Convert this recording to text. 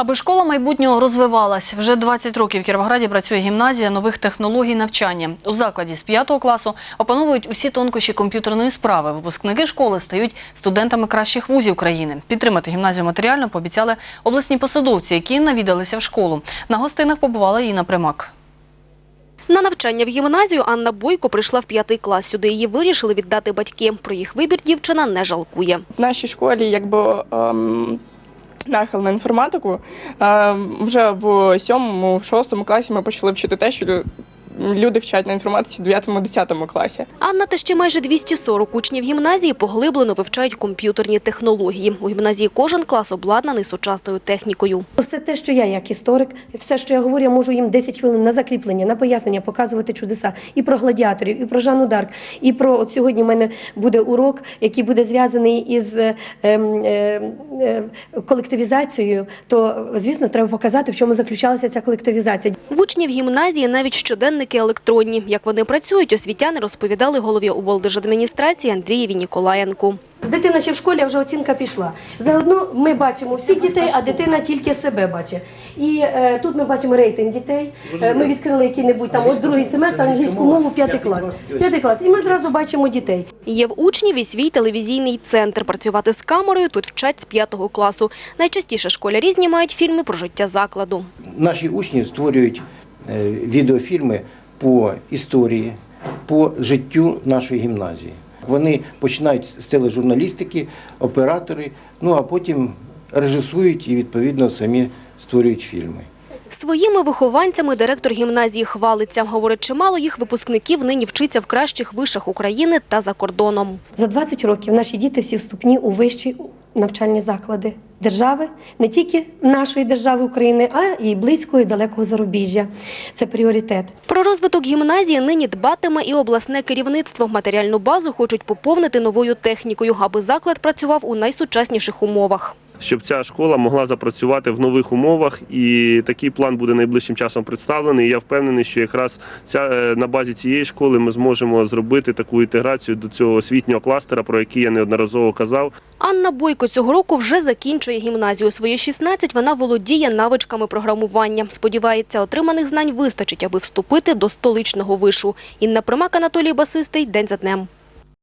Аби школа майбутнього розвивалась, вже 20 років в Кіровограді працює гімназія нових технологій навчання. У закладі з 5 класу опановують усі тонкощі комп'ютерної справи. Випускники школи стають студентами кращих вузів країни. Підтримати гімназію матеріально пообіцяли обласні посадовці, які навідалися в школу. На гостинах побувала Інна Примак. На навчання в гімназію Анна Бойко прийшла в п'ятий клас. Сюди її вирішили віддати батьки. Про їх вибір дівчина не жалкує. В нашій школі якби ем, нахил на інформатику. Ем, вже в сьомому, шостому класі ми почали вчити те, що люди вчать на інформатиці в 9-10 класі. Анна та ще майже 240 учнів гімназії поглиблено вивчають комп'ютерні технології. У гімназії кожен клас обладнаний сучасною технікою. Все те, що я як історик, все, що я говорю, я можу їм 10 хвилин на закріплення, на пояснення, показувати чудеса і про гладіаторів, і про Жанну Дарк, і про от сьогодні в мене буде урок, який буде зв'язаний із е, ем, е, е, колективізацією. То звісно, треба показати, в чому заключалася ця колективізація. В учнів гімназії навіть щоденники електронні. Як вони працюють, освітяни розповідали голові облдержадміністрації Андрієві Ніколаєнку. Дитина ще в школі, а вже оцінка пішла. Заодно ми бачимо всіх дітей, а дитина тільки себе бачить. І е, тут ми бачимо рейтинг дітей. Е, ми відкрили який-небудь там ось другий семестр англійську мову, п'ятий клас. П'ятий клас. І ми зразу бачимо дітей. Є в учнів і свій телевізійний центр. Працювати з камерою тут вчать з п'ятого класу. Найчастіше школярі знімають фільми про життя закладу. Наші учні створюють відеофільми по історії, по життю нашої гімназії. Вони починають з тележурналістики, оператори, ну а потім режисують і відповідно самі створюють фільми. Своїми вихованцями директор гімназії хвалиться. Говорить, чимало їх випускників нині вчиться в кращих вишах України та за кордоном. За 20 років наші діти всі вступні у вищі навчальні заклади держави, не тільки нашої держави України, а і близького і далекого зарубіжжя. Це пріоритет. Про розвиток гімназії нині дбатиме і обласне керівництво. Матеріальну базу хочуть поповнити новою технікою, аби заклад працював у найсучасніших умовах. Щоб ця школа могла запрацювати в нових умовах, і такий план буде найближчим часом представлений. І Я впевнений, що якраз ця е, на базі цієї школи ми зможемо зробити таку інтеграцію до цього освітнього кластера, про який я неодноразово казав. Анна Бойко цього року вже закінчує гімназію. У свої 16 вона володіє навичками програмування. Сподівається, отриманих знань вистачить, аби вступити до столичного вишу. Інна Примак, Анатолій Басистий. День за днем.